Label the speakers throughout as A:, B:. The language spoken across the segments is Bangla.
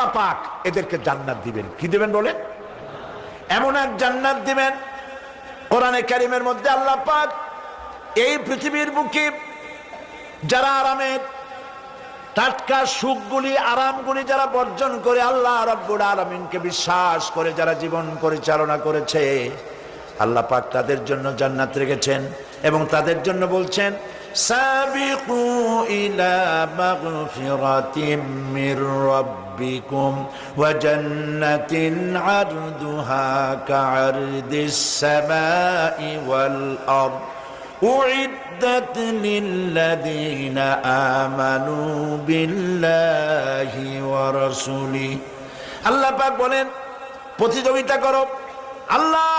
A: আল্লাহ পাক এদেরকে জান্নাত দিবেন। কি দিবেন বলে এমন এক জান্নাত দিবেন, কোরআনে কারিমের মধ্যে আল্লাহ পাক এই পৃথিবীর বুকে যারা আরামের, টাটকা সুখগুলি, আরামগুলি যারা বর্জন করে আল্লাহ রব্বুল আলমিনকে বিশ্বাস করে, যারা জীবন পরিচালনা করেছে, আল্লাহ পাক তাদের জন্য জান্নাত রেখেছেন এবং তাদের জন্য বলছেন সাবিকু ইলা মাগফিরাতিম মির রাব্বিকুম ওয়া জান্নাতিন আরদুহা কা'আরদিস সামাই ওয়াল আরদ أعدت للذين آمنوا بالله ورسوله আল্লাহ পাক বলেন প্রতিযোগিতা করো আল্লাহর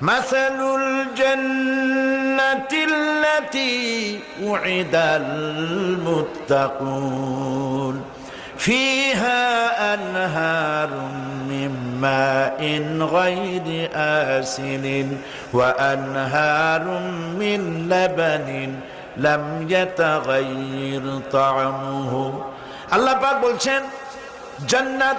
A: مثل الجنة التي وعد المتقون فيها أنهار من ماء غير آسن وأنهار من لبن لم يتغير طعمه الله পাক বলছেন জান্নাত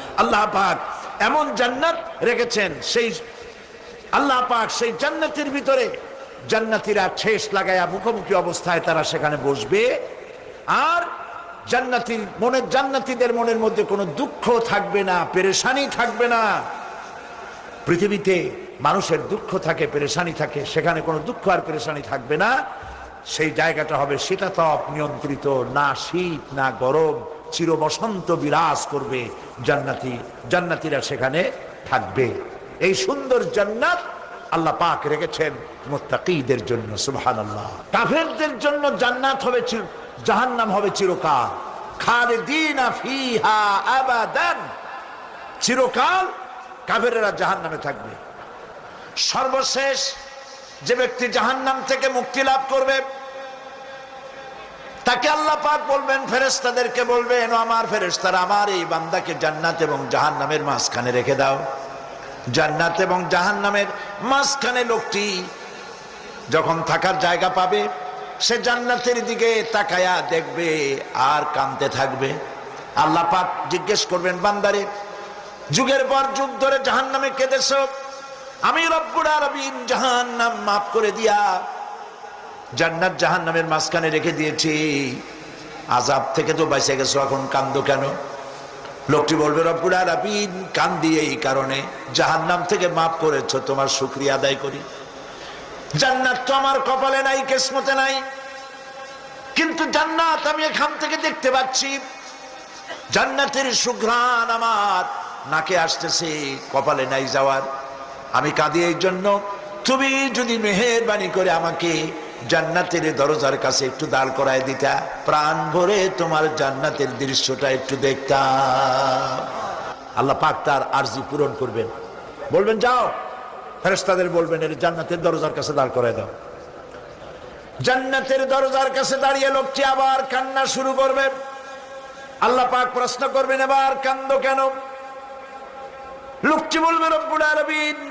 A: আল্লাহ পাক এমন জান্নাত রেখেছেন, সেই আল্লাহ পাক সেই জান্নাতের ভিতরে জান্নাতীরা ঠেস লাগায়া মুখোমুখি অবস্থায় তারা সেখানে বসবে। আর জান্নাতির মনের জান্নাতীদের মনের মধ্যে কোনো দুঃখ থাকবে না, পেরেশানি থাকবে না। পৃথিবীতে মানুষের দুঃখ থাকে, পেরেশানি থাকে, সেখানে কোনো দুঃখ আর পেরেশানি থাকবে না। সেই জায়গাটা হবে শীতাতপ নিয়ন্ত্রিত, না শীত, না গরম। চির বসন্ত বিরাজ করবে জান্নাতি, জান্নাতিরা সেখানে থাকবে। এই সুন্দর জান্নাত আল্লাহ পাক রেখেছেন মোত্তাকিদের জন্য সুবহান আল্লাহ কাফেরদের জন্য জান্নাত হবে জাহান্নাম হবে চিরকাল। খালিদিনা ফিহা আবাদান। চিরকাল জাহান্নামে থাকবে। সর্বশেষ যে ব্যক্তি জাহান্নাম থেকে মুক্তি লাভ করবে তাকে আল্লাহ পাক বলবেন ফেরেস্তাদেরকে বলবেন আমার ফেরেস্তারা আমার এই বান্দাকে জান্নাত এবং জাহান্নামের মাঝখানে রেখে দাও। জান্নাত এবং জাহান্নামের মাঝখানে লোকটি যখন থাকার জায়গা পাবে, সে জান্নাতের দিকে তাকায়া দেখবে আর কানতে থাকবে। আল্লাহ পাক জিজ্ঞেস করবেন, বান্দারে, যুগের পর যুগ ধরে জাহান্নামে কেঁদেছ। আমি রব্বুর আরবিন জাহান্নাম মাফ করে দিয়া জান্নাত জাহান্নামের মাঝখানে রেখে দিয়েছি। আজাব থেকে তো বাইসে গেছো, এখন কান্দ কেন? লোকটি বলবে রব্বুর আরবিন কান্দি এই কারণে। জাহান্নাম থেকে মাফ করেছ, তোমার শুক্রিয়া আদায় করি। জান্নাত তো আমার কপালে নাই, কেসমতে নাই। কিন্তু জান্নাত আমি এখান থেকে দেখতে পাচ্ছি। জান্নাতের সুঘ্রাণ আমার নাকে আসতেছে, কপালে নাই যাওয়ার। আমি কাঁদি এই জন্য। তুমি যদি মেহেরবানি করে আমাকে জান্নাতের দরজার কাছে একটু দাঁড় করায় দিতা। প্রাণ ভরে তোমার জান্নাতের দৃশ্যটা একটু দেখতাম। আল্লাহ পাক তার আরজি পূরণ করবেন। বলবেন, যাও। ফেরেস্তাদের বলবেন, এর জান্নাতের দরজার কাছে দাঁড় করায় দাও। জান্নাতের দরজার কাছে দাঁড়িয়ে লোকটি আবার কান্না শুরু করবে। আল্লাহ পাক প্রশ্ন করবেন, এবার কান্দ কেন? লোকটি বলবে, রব্বুল আরবিন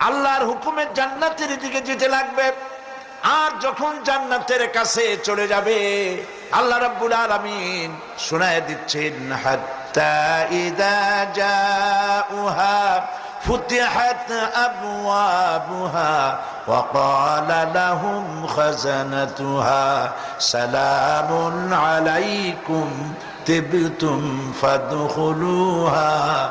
A: আল্লাহর হুকুমের জান্নাতের দিকে যেতে লাগবে আর যখন জান্নাতের কাছে চলে যাবে আল্লাহ রাব্বুল আলামিন শোনায় দিচ্ছেন হাত্তা ইদা জাউহা فتحت أبوابها وقال لهم خزنتها سلام عليكم تبتم فادخلوها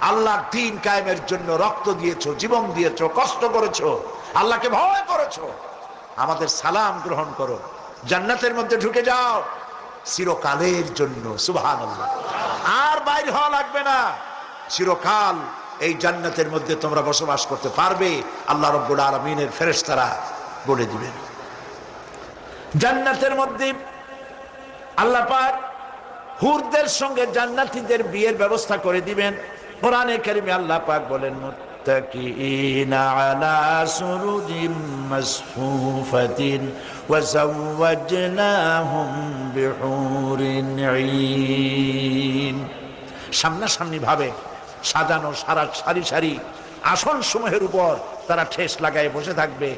A: আল্লাহর দিন কায়েমের জন্য রক্ত দিয়েছ, জীবন দিয়েছ, কষ্ট করেছ, আল্লাহকে ভয় করেছ। আমাদের সালাম গ্রহণ করো। জান্নাতের মধ্যে ঢুকে যাও। চিরকালের জন্য সুবহান আর বাইর হওয়া লাগবে না। চিরকাল এই জান্নাতের মধ্যে তোমরা বসবাস করতে পারবে। আল্লাহ রব্বুল আলমিনের ফেরেশতারা বলে দিবেন। জান্নাতের মধ্যে আল্লাহ পাক হুরদের সঙ্গে জান্নাতীদের বিয়ের ব্যবস্থা করে দিবেন। কোরআনে কারিমে আল্লাহ পাক বলেন সামনাসামনি ভাবে সাজানো সারা সারি সারি আসন সমূহের উপর তারা ঠেস লাগায় বসে থাকবে।